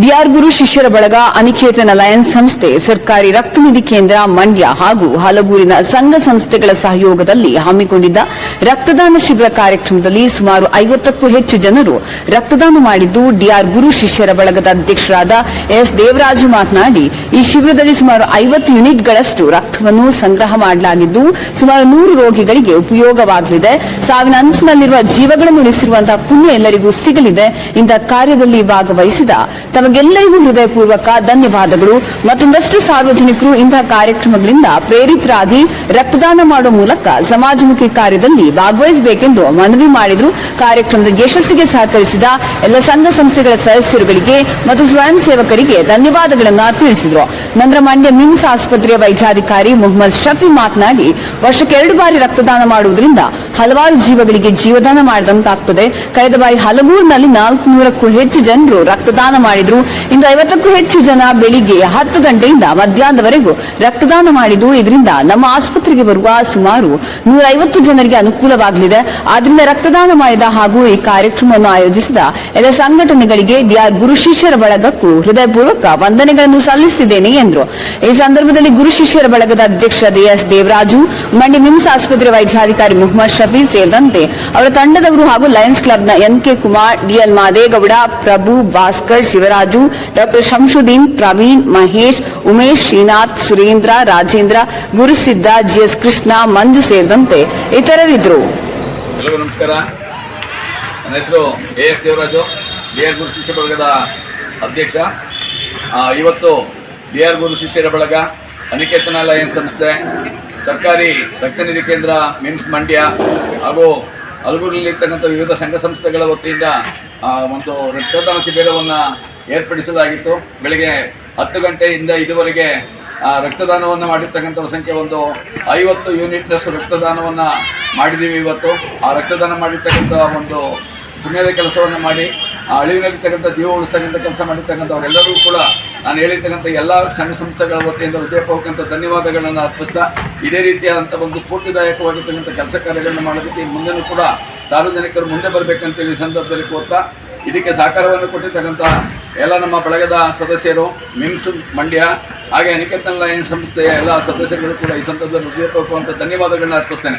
D R ಗುರು ಶಿಷ್ಯರ ಬಳಗ Aniketan Lions ಸಂಸ್ಥೆ, ಸರ್ಕಾರಿ ರಕ್ತನಿಧಿ ಕೇಂದ್ರ ಮಂಡ್ಯ ಹಾಗೂ ಹಲಗೂರಿನ ಸಂಘ ಸಂಸ್ಥೆಗಳ ಸಹಯೋಗದಲ್ಲಿ ಹಮ್ಮಿಕೊಂಡಿದ್ದ ರಕ್ತದಾನ ಶಿಬಿರ ಕಾರ್ಯಕ್ರಮದಲ್ಲಿ ಸುಮಾರು ಐವತ್ತಕ್ಕೂ ಹೆಚ್ಚು ಜನರು ರಕ್ತದಾನ ಮಾಡಿದ್ದು ಡಿಆರ್ ಗುರು ಶಿಷ್ಯರ ಬಳಗದ ಅಧ್ಯಕ್ಷರಾದ ಎಸ್ ದೇವರಾಜು ಮಾತನಾಡಿ, ಈ ಶಿಬಿರದಲ್ಲಿ ಸುಮಾರು ಐವತ್ತು ಯೂನಿಟ್ಗಳಷ್ಟು ರಕ್ತವನ್ನು ಸಂಗ್ರಹ ಮಾಡಲಾಗಿದ್ದು, ಸುಮಾರು ನೂರು ರೋಗಿಗಳಿಗೆ ಉಪಯೋಗವಾಗಲಿದೆ. ಸಾವಿನ ಅಂಚಿನಲ್ಲಿರುವ ಜೀವಗಳನ್ನು ಉಳಿಸಿರುವಂತಹ ಪುಣ್ಯ ಎಲ್ಲರಿಗೂ ಸಿಗಲಿದೆ. ಇಂತಹ ಕಾರ್ಯದಲ್ಲಿ ಭಾಗವಹಿಸಿದ ತಮಗೆಲ್ಲರಿಗೂ ಹೃದಯಪೂರ್ವಕ ಧನ್ಯವಾದಗಳು. ಮತ್ತೊಂದಷ್ಟು ಸಾರ್ವಜನಿಕರು ಇಂತಹ ಕಾರ್ಯಕ್ರಮಗಳಿಂದ ಪ್ರೇರಿತರಾಗಿ ರಕ್ತದಾನ ಮಾಡುವ ಮೂಲಕ ಸಮಾಜಮುಖಿ ಕಾರ್ಯದಲ್ಲಿ ಭಾಗವಹಿಸಬೇಕೆಂದು ಮನವಿ ಮಾಡಿದರು. ಕಾರ್ಯಕ್ರಮದ ಯಶಸ್ಸಿಗೆ ಸಹಕರಿಸಿದ ಎಲ್ಲ ಸಂಘ ಸಂಸ್ಥೆಗಳ ಸದಸ್ಯರುಗಳಿಗೆ ಮತ್ತು ಸ್ವಯಂ ಸೇವಕರಿಗೆ ಧನ್ಯವಾದಗಳನ್ನು ತಿಳಿಸಿದರು. ನಂತರ ಮಂಡ್ಯ ಮಿಮ್ಸ್ ಆಸ್ಪತ್ರೆಯ ವೈದ್ಯಾಧಿಕಾರಿ ಮೊಹಮ್ಮದ್ ಶಫಿ ಮಾತನಾಡಿ, ವರ್ಷಕ್ಕೆ ಎರಡು ಬಾರಿ ರಕ್ತದಾನ ಮಾಡುವುದರಿಂದ ಹಲವಾರು ಜೀವಗಳಿಗೆ ಜೀವದಾನ ಮಾಡಿದಂತಾಗುತ್ತದೆ ಕಳೆದ ಬಾರಿ ಹಲಗೂರಿನಲ್ಲಿ ನಾಲ್ಕು ನೂರಕ್ಕೂ ಹೆಚ್ಚು ಜನರು ರಕ್ತದಾನ ಮಾಡಿದ್ರು. ಇಂದು ಐವತ್ತಕ್ಕೂ ಹೆಚ್ಚು ಜನ ಬೆಳಿಗ್ಗೆ ಹತ್ತು ಗಂಟೆಯಿಂದ ಮಧ್ಯಾಹ್ನದವರೆಗೂ ರಕ್ತದಾನ ಮಾಡಿದ್ದು, ಇದರಿಂದ ನಮ್ಮ ಆಸ್ಪತ್ರೆಗೆ ಬರುವ ಸುಮಾರು ನೂರೈವತ್ತು ಜನರಿಗೆ ಅನುಕೂಲವಾಗಲಿದೆ. ಆದ್ದರಿಂದ ರಕ್ತದಾನ ಮಾಡಿದ ಹಾಗೂ ಈ ಕಾರ್ಯಕ್ರಮವನ್ನು ಆಯೋಜಿಸಿದ ಎಲ್ಲ ಸಂಘಟನೆಗಳಿಗೆ ಡಿಆರ್ ಗುರು ಶಿಷ್ಯರ ಬಳಗಕ್ಕೂ ಹೃದಯಪೂರ್ವಕ ವಂದನೆಗಳನ್ನು ಸಲ್ಲಿಸುತ್ತಿದ್ದೇನೆ ಎಂದರು. ಈ ಸಂದರ್ಭದಲ್ಲಿ ಗುರು ಶಿಷ್ಯರ ಬಳಗದ ಅಧ್ಯಕ್ಷ ಎಸ್ ದೇವರಾಜು ಮಂಡಿ ಮಿಮ್ಸ್ ಆಸ್ಪತ್ರೆ ವೈದ್ಯಾಧಿಕಾರಿ ಮೊಹಮ್ಮದ್ ಶಫೀ ಸೇರಿದಂತೆ ಅವರ ತಂಡದವರು ಹಾಗೂ ಲಯನ್ಸ್ ಕ್ಲಬ್ನ N K Kumar, DL Madegowda, Prabhu Bhaskar, Shivaraju doctor Shamshuddin Praveen, Mahesh, Umesh, Srinath, Surendra, Rajendra, Gurusidda, GS Krishna, Manju ಸೇರಿದಂತೆ ಇತರರಿದ್ದರು. ನಮಸ್ಕಾರ. ನನ್ನ ಹೆಸರು A S Devaraju B R Guru Shishya ಬಳಗದ ಅಧ್ಯಕ್ಷ. ಇವತ್ತು ಬಿ ಆರ್ ಗುರು ಶಿಷ್ಯರ ಬಳಗ, ಅನಿಕೇತನ ಲಯನ್ಸ್ ಸಂಸ್ಥೆ, ಸರ್ಕಾರಿ ರಕ್ತನಿಧಿ ಕೇಂದ್ರ, ಮಿಮ್ಸ್ ಮಂಡ್ಯ, ಹಾಗೂ ಹಲಗೂರಿನಲ್ಲಿರ್ತಕ್ಕಂಥ ವಿವಿಧ ಸಂಘ ಸಂಸ್ಥೆಗಳ ವತಿಯಿಂದ ಒಂದು ರಕ್ತದಾನ ಶಿಬಿರವನ್ನು ಏರ್ಪಡಿಸಲಾಗಿತ್ತು. ಬೆಳಗ್ಗೆ ಹತ್ತು ಗಂಟೆಯಿಂದ ಇದುವರೆಗೆ ರಕ್ತದಾನವನ್ನು ಮಾಡಿರ್ತಕ್ಕಂಥ ಸಂಖ್ಯೆ ಒಂದು ಐವತ್ತು ಯೂನಿಟ್ನಷ್ಟು ರಕ್ತದಾನವನ್ನು ಮಾಡಿದ್ದೀವಿ ಇವತ್ತು. ಆ ರಕ್ತದಾನ ಮಾಡಿರ್ತಕ್ಕಂಥ ಒಂದು ಪುಣ್ಯದ ಕೆಲಸವನ್ನು ಮಾಡಿ, ಆ ಅಳಿವಿನಲ್ಲಿರ್ತಕ್ಕಂಥ ಜೀವ ಉಳಿಸ್ತಕ್ಕಂಥ ಕೆಲಸ ಮಾಡಿರ್ತಕ್ಕಂಥವ್ರೆಲ್ಲರೂ ಕೂಡ ನಾನು ಹೇಳಿರ್ತಕ್ಕಂಥ ಎಲ್ಲ ಸಂಘ ಸಂಸ್ಥೆಗಳ ವತಿಯಿಂದ ಹೃದಯಪೂರ್ವಕಂಥ ಧನ್ಯವಾದಗಳನ್ನು ಅರ್ಪಿಸ್ತಾ, ಇದೇ ರೀತಿಯಾದಂಥ ಒಂದು ಸ್ಫೂರ್ತಿದಾಯಕವಾಗಿರ್ತಕ್ಕಂಥ ಕೆಲಸ ಕಾರ್ಯಗಳನ್ನು ಮಾಡೋದಕ್ಕೆ ಮುಂದೆನೂ ಕೂಡ ಸಾರ್ವಜನಿಕರು ಮುಂದೆ ಬರಬೇಕಂತೇಳಿ ಸಂದರ್ಭದಲ್ಲಿ ಕೋರ್ತಾ, ಇದಕ್ಕೆ ಸಹಕಾರವನ್ನು ಕೊಟ್ಟಿರ್ತಕ್ಕಂಥ ಎಲ್ಲ ನಮ್ಮ ಬಳಗದ ಸದಸ್ಯರು, ಮಿಮ್ಸ್ ಮಂಡ್ಯ, ಹಾಗೆ ಅನಿಕೇತನ್ ಲಯನ್ ಸಂಸ್ಥೆಯ ಎಲ್ಲ ಸದಸ್ಯರುಗಳು ಕೂಡ ಈ ಸಂದರ್ಭದಲ್ಲಿ ಹೃದಯಪೂರ್ವಕವಂತ ಧನ್ಯವಾದಗಳನ್ನ ಅರ್ಪಿಸ್ತೇನೆ.